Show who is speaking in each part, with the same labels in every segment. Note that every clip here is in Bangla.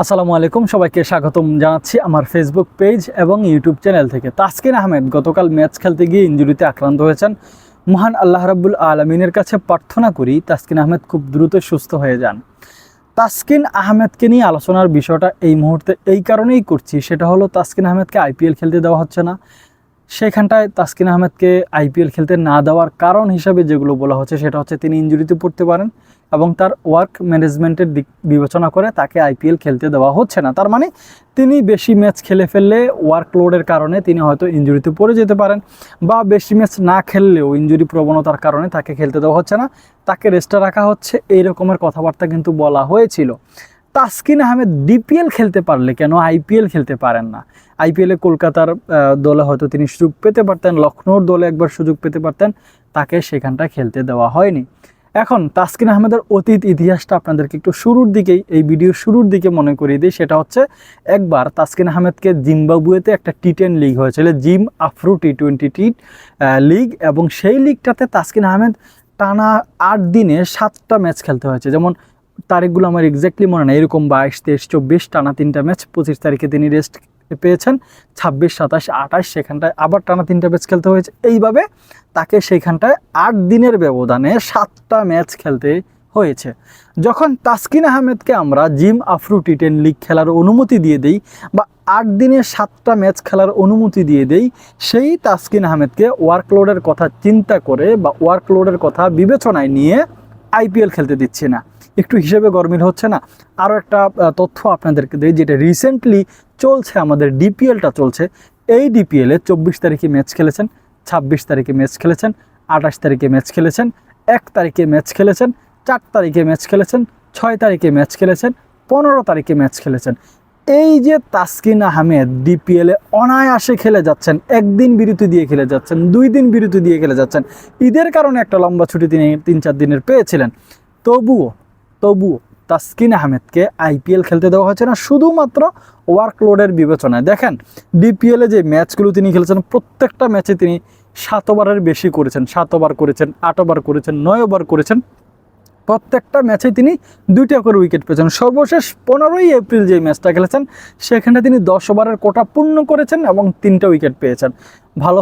Speaker 1: আসসালামু আলাইকুম, সবাইকে স্বাগতম জানাচ্ছি আমার ফেসবুক পেজ এবং ইউটিউব চ্যানেল থেকে। তাসকিন আহমেদ, গতকাল ম্যাচ খেলতে গিয়ে ইঞ্জুরিতে আক্রান্ত হয়েছেন। মহান আল্লাহ রাব্বুল আলমিনের কাছে প্রার্থনা করি, তাসকিন আহমেদ খুব দ্রুত সুস্থ হয়ে যান। তাসকিন আহমেদকে নিয়ে আলোচনার বিষয়টা এই মুহূর্তে এই কারণেই করছি, সেটা হলো তাসকিন আহমেদকে আইপিএল খেলতে দেওয়া হচ্ছে না। সেখানটায় তাসকিন আহমেদকে আইপিএল খেলতে না দেওয়ার কারণ হিসাবে যেগুলো বলা হচ্ছে, সেটা হচ্ছে তিনি ইঞ্জুরিতে পড়তে পারেন এবং তার ওয়ার্ক ম্যানেজমেন্টের দিক বিবেচনা করে তাকে আইপিএল খেলতে দেওয়া হচ্ছে না। তার মানে তিনি বেশি ম্যাচ খেলে ফেললে ওয়ার্কলোডের কারণে তিনি হয়তো ইঞ্জুরিতে পড়ে যেতে পারেন বা বেশি ম্যাচ না খেললেও ইঞ্জুরি প্রবণতার কারণে তাকে খেলতে দেওয়া হচ্ছে না। তাকে রেস্টে রাখা হচ্ছে, এই রকমের কথাবার্তা কিন্তু বলা হয়েছিল। তাসকিন আহমেদ ডিপিএল খেলতে পারলে কেন আইপিএল খেলতে পারেন না? আইপিএলে কলকাতার দলে হয়তো তিনি সুযোগ পেতে পারতেন লখনৌর দলে একবার সুযোগ পেতে পারতেন, তাকে সেখানটা খেলতে দেওয়া হয়নি। এখন তাসকিন আহমেদের অতীত ইতিহাসটা আপনাদেরকে একটু শুরুর দিকেই, এই ভিডিওর শুরুর দিকে মনে করিয়ে দিই, সেটা হচ্ছে একবার তাসকিন আহমেদকে জিম্বাবুয়েতে একটা টি টেন লিগ হয়েছিল, Zim Afro T twenty T league, এবং সেই লিগটাতে তাসকিন আহমেদ টানা আট দিনে সাতটা ম্যাচ খেলতে হয়েছে। যেমন তারিখগুলো আমার এক্স্যাক্টলি মনে নেই। এরকম বাইশ, তেইশ, চব্বিশ টানা তিনটা ম্যাচ পঁচিশ তারিখে তিনি রেস্ট পেয়েছেন। ছাব্বিশ, সাতাশ, আঠাশ সেখানটায় আবার টানা তিনটা ম্যাচ খেলতে হয়েছে। এইভাবে তাকে সেইখানটায় আট দিনের ব্যবধানে সাতটা ম্যাচ খেলতে হয়েছে। যখন তাসকিন আহমেদকে আমরা Zim Afro T ten league খেলার অনুমতি দিয়ে দিই বা আট দিনে সাতটা ম্যাচ খেলার অনুমতি দিয়ে দেই, সেই তাসকিন আহমেদকে ওয়ার্কলোডের কথা চিন্তা করে বা ওয়ার্কলোডের কথা বিবেচনায় নিয়ে আইপিএল খেলতে দিচ্ছি না। একটু হিসেবে গরমিল হচ্ছে না। আরও একটা তথ্য আপনাদেরকে দিই, যেটা রিসেন্টলি চলছে, আমাদের ডিপিএলটা চলছে। এই ডিপিএলে চব্বিশ তারিখে ম্যাচ খেলেছেন, ছাব্বিশ তারিখে ম্যাচ খেলেছেন, আঠাশ তারিখে ম্যাচ খেলেছেন, এক তারিখে ম্যাচ খেলেছেন, চার তারিখে ম্যাচ খেলেছেন, ছয় তারিখে ম্যাচ খেলেছেন, পনেরো তারিখে ম্যাচ খেলেছেন। এই যে তাসকিন আহমেদ ডিপিএলে অনায়াসে খেলে যাচ্ছেন, একদিন বিরতি দিয়ে খেলে যাচ্ছেন, দুই দিন বিরতি দিয়ে খেলে যাচ্ছেন। ঈদের কারণে একটা লম্বা ছুটি তিনি তিন চার দিনের পেয়েছিলেন। তবুও তবুও তাসকিন আহমেদকে আইপিএল খেলতে দেওয়া হচ্ছে না, শুধুমাত্র ওয়ার্কলোডের বিবেচনায়। দেখেন ডিপিএলে যে ম্যাচগুলো তিনি খেলেছেন, প্রত্যেকটা ম্যাচে তিনি সাত ওভারের বেশি করেছেন, সাত ওভার করেছেন, আট ওভার করেছেন, নয় ওভার করেছেন। প্রত্যেকটা ম্যাচে তিনি দুইটা করে উইকেট পেয়েছেন। সর্বশেষ পনেরোই এপ্রিল যে ম্যাচটা খেলেছেন, সেখানে তিনি দশ ওভারের কোটা পূর্ণ করেছেন এবং তিনটা উইকেট পেয়েছেন। ভালো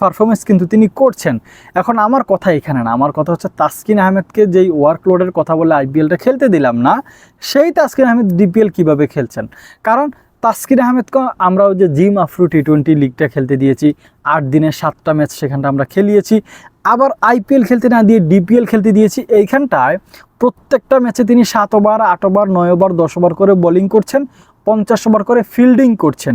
Speaker 1: পারফরমেন্স কিন্তু তিনি করছেন। এখন আমার কথা এখানে না, আমার কথা হচ্ছে তাসকিন আহমেদকে যেই ওয়ার্কলোডের কথা বলে আইপিএলটা খেলতে দিলাম না, সেই তাসকিন আহমেদ ডিপিএল কীভাবে খেলছেন? কারণ তাসকিন আহমেদকে আমরা যে জিম আফ্রো টি টোয়েন্টি লিগটা খেলতে দিয়েছি, আট দিনে সাতটা ম্যাচ সেখানটা আমরা খেলিয়েছি, আবার আইপিএল খেলতে না দিয়ে ডিপিএল খেলতে দিয়েছি, এইখানটায় প্রত্যেকটা ম্যাচে তিনি সাত ওভার, আট ওভার, নয় ওভার, দশ ওভার করে বোলিং করছেন, পঞ্চাশ ওভার করে ফিল্ডিং করছেন।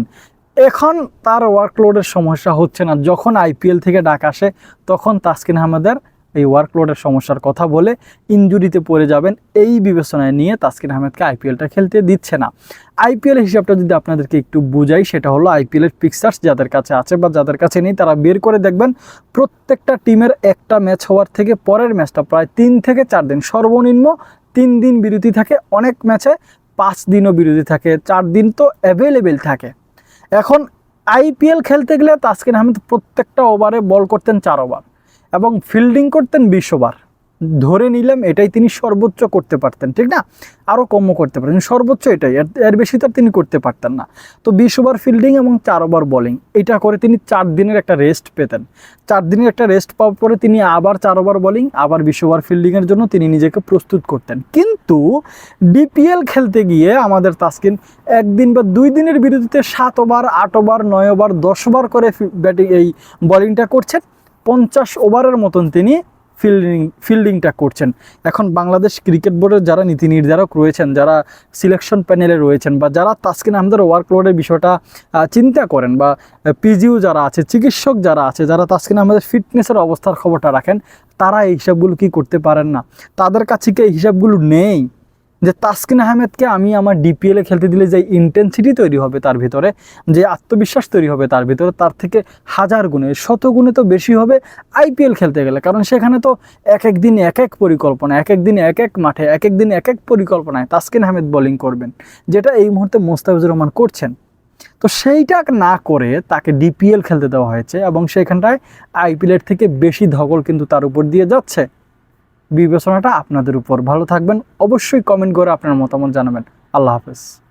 Speaker 1: এখন তার ওয়ার্কলোডের সমস্যা হচ্ছে না। যখন আইপিএল থেকে ডাক আসে, তখন তাসকিন আহমেদের এই ওয়ার্কলোডের সমস্যার কথা বলে ইঞ্জুরিতে পড়ে যাবেন এই বিবেচনায় নিয়ে তাসকিন আহমেদকে আইপিএলটা খেলতে দিচ্ছে না। আইপিএল হিসাবটা যদি আপনাদেরকে একটু বুঝাই, সেটা হলো আইপিএলের পিকচার্স যাদের কাছে আছে বা যাদের কাছে নেই, তারা বের করে দেখবেন প্রত্যেকটা টিমের একটা ম্যাচ হওয়ার থেকে পরের ম্যাচটা প্রায় তিন থেকে চার দিন সর্বনিম্ন তিন দিন বিরতি থাকে। অনেক ম্যাচে পাঁচ দিনও বিরতি থাকে। চার দিন তো অ্যাভেলেবেল থাকে। এখন আইপিএল খেলতে গেলে তাসকিন আহমেদ প্রত্যেকটা ওভারে বল করতেন চার ওভার এবং ফিল্ডিং করতেন বিশ ওভার ধরে নিলাম এটাই তিনি সর্বোচ্চ করতে পারতেন, ঠিক না? আরও কমও করতে পারতেন, সর্বোচ্চ এটাই, এর বেশি তো তিনি করতে পারতেন না। তো বিশ ওভার ফিল্ডিং এবং চার ওভার বোলিং এটা করে তিনি চার দিনের একটা রেস্ট পেতেন। চার দিনের একটা রেস্ট পাওয়ার পরে তিনি আবার চার ওভার বোলিং আবার বিশ ওভার ফিল্ডিংয়ের জন্য তিনি নিজেকে প্রস্তুত করতেন। কিন্তু বিপিএল খেলতে গিয়ে আমাদের তাসকিন একদিন বা দুই দিনের বিরতিতে সাত ওভার, আট ওভার, নয় ওভার, দশ ওভার করে ব্যাটিং এই বোলিংটা করছেন। পঞ্চাশ ওভারের মতন তিনি ফিল্ডিং ফিল্ডিংটা করছেন। এখন বাংলাদেশ ক্রিকেট বোর্ডের যারা নীতি নির্ধারক রয়েছেন, যারা সিলেকশন প্যানেলে রয়েছেন বা যারা তাসকিন আহমেদের ওয়ার্কলোডের বিষয়টা চিন্তা করেন বা পিজিও যারা আছে, চিকিৎসক যারা আছে, যারা তাসকিন আহমেদের ফিটনেসের অবস্থার খবরটা রাখেন, তারা এই হিসাবগুলো কী করতে পারেন না? তাদের কাছে কি এই হিসাবগুলো নেই? যে তাসকিন আহমেদকে আমি আমার ডিপিএলে খেলতে দিলে যে ইন্টেন্সিটি তৈরি হবে তার ভিতরে, যে আত্মবিশ্বাস তৈরি হবে তার ভিতরে, তার থেকে হাজার গুণে শত গুণে তো বেশি হবে আইপিএল খেলতে গেলে। কারণ সেখানে তো এক এক দিন এক এক পরিকল্পনা, এক এক দিন এক এক মাঠে, এক এক দিন এক এক পরিকল্পনায় তাসকিন আহমেদ বোলিং করবেন, যেটা এই মুহূর্তে মোস্তাফিজুর রহমান করছেন। তো সেইটা না করে তাকে ডিপিএল খেলতে দেওয়া হয়েছে এবং সেখানটায় আইপিএলের থেকে বেশি ধকল কিন্তু তার উপর দিয়ে যাচ্ছে। বিবেচনাটা আপনাদের উপর। ভালো থাকবেন। অবশ্যই কমেন্ট করে আপনার মতামত জানাবেন। আল্লাহ হাফেজ।